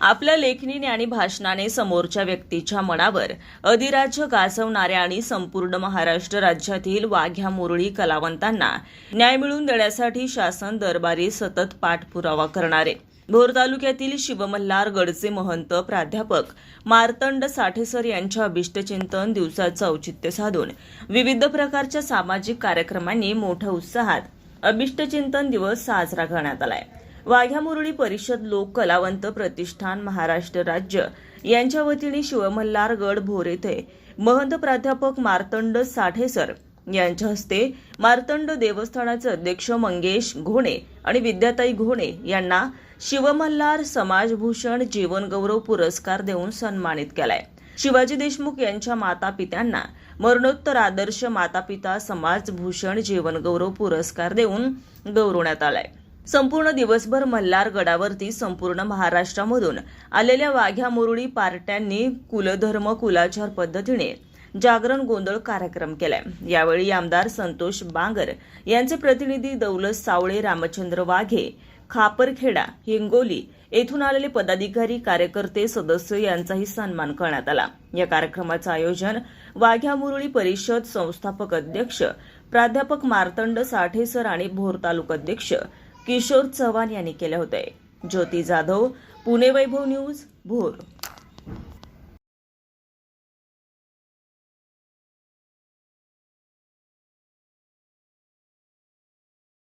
आपल्या लेखणीने आणि भाषणाने समोरच्या व्यक्तीच्या मनावर अधिराज्य गाजवणाऱ्या आणि संपूर्ण महाराष्ट्र राज्यातील वाघ्या मुरळी कलावंतांना न्याय मिळवून देण्यासाठी शासन दरबारी सतत पाठपुरावा करणारे. भोर तालुक्यातील शिवमल्हार गडचे महंत प्राध्यापक मार्तंड साठेसर यांच्या अभिष्टचिंतन दिवसाचं औचित्य साधून विविध प्रकारच्या सामाजिक कार्यक्रमांनी मोठ्या उत्साहात अभिष्टचिंतन दिवस साजरा करण्यात आलाय. आहे मुरळी परिषद लोक कलावंत प्रतिष्ठान महाराष्ट्र राज्य यांच्या वतीने शिवमल्हार गड भोर येथे महंत प्राध्यापक मार्तंड साठेसर यांच्या हस्ते मार्तंड देवस्थानाचे अध्यक्ष मंगेश घोणे आणि विद्याताई घोणे यांना शिवमल्हार समाजभूषण जीवनगौरव पुरस्कार देऊन सन्मानित केलाय. शिवाजी देशमुख यांच्या माता पित्यांना मरणोत्तर आदर्श माता पिता समाजभूषण जीवनगौरव पुरस्कार देऊन गौरवण्यात आलाय. संपूर्ण दिवसभर मल्हार गडावरती संपूर्ण महाराष्ट्रामधून आलेल्या वाघ्या मुरळी पार्ट्यांनी कुलधर्म कुलाचार पद्धतीने जागरण गोंधळ कार्यक्रम केलाय. यावेळी आमदार संतोष बांगर यांचे प्रतिनिधी दौलत सावळे रामचंद्र वाघे खापरखेडा हिंगोली येथून आलेले पदाधिकारी कार्यकर्ते सदस्य यांचाही सन्मान करण्यात आला. या कार्यक्रमाचं आयोजन वाघ्या मुरळी परिषद संस्थापक अध्यक्ष प्राध्यापक मार्तंड साठेसर आणि भोर तालुकाध्यक्ष किशोर चव्हाण यांनी केलं होते. ज्योती जाधव पुणे वैभव न्यूज भोर.